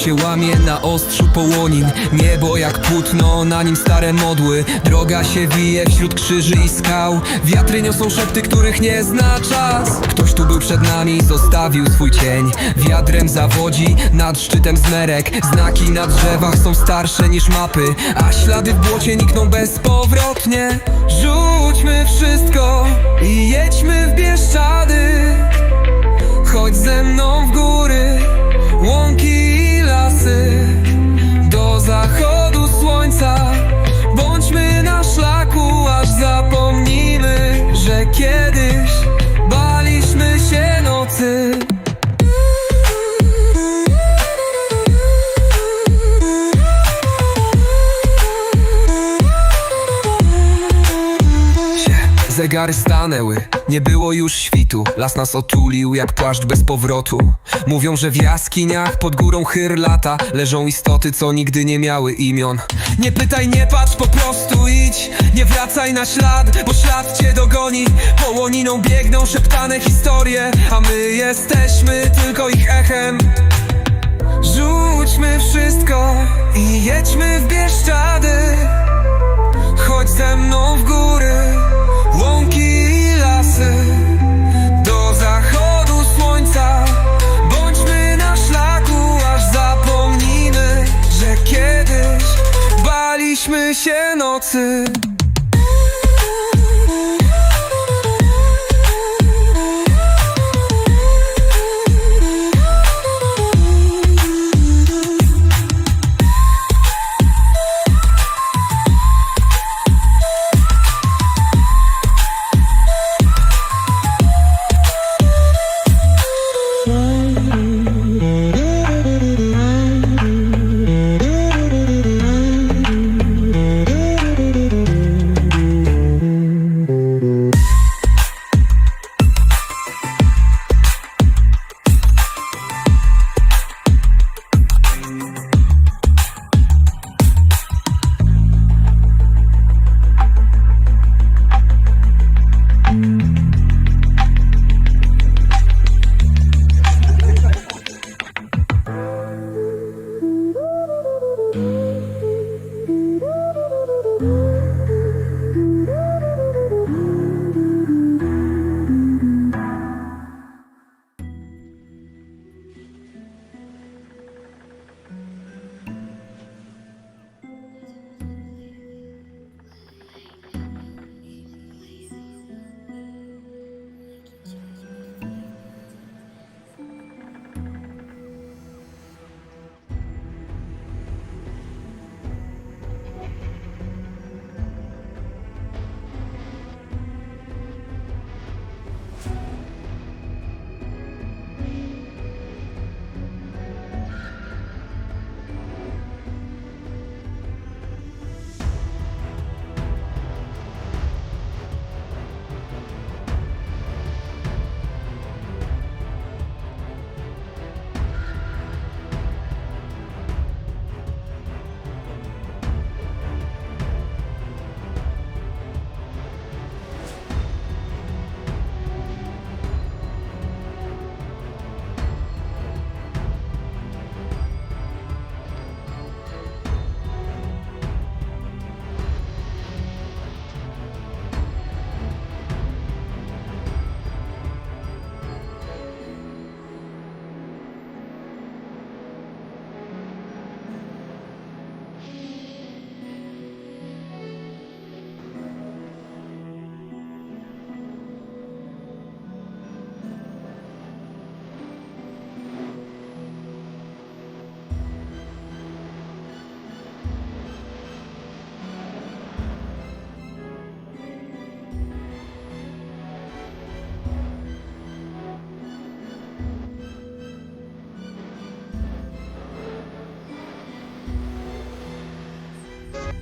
się łamie na ostrzu połonin. Niebo jak płótno, na nim stare modły. Droga się wije wśród krzyży i skał. Wiatry niosą szepty, których nie zna czas. Ktoś tu był przed nami, zostawił swój cień. Wiadrem zawodzi, nad szczytem zmerek. Znaki na drzewach są starsze niż mapy. A ślady w błocie nikną bezpowrotnie. Rzućmy wszystko i jedźmy w Bieszczady. Chodź ze mną w góry, łąki Zegary stanęły, nie było już świtu. Las nas otulił jak płaszcz bez powrotu. Mówią, że w jaskiniach pod górą Hyrlata Leżą istoty, co nigdy nie miały imion. Nie pytaj, nie patrz, po prostu idź. Nie wracaj na ślad, bo ślad cię dogoni. Połoniną biegną szeptane historie. A my jesteśmy tylko ich echem. Rzućmy wszystko i jedźmy w Bieszczady się nocy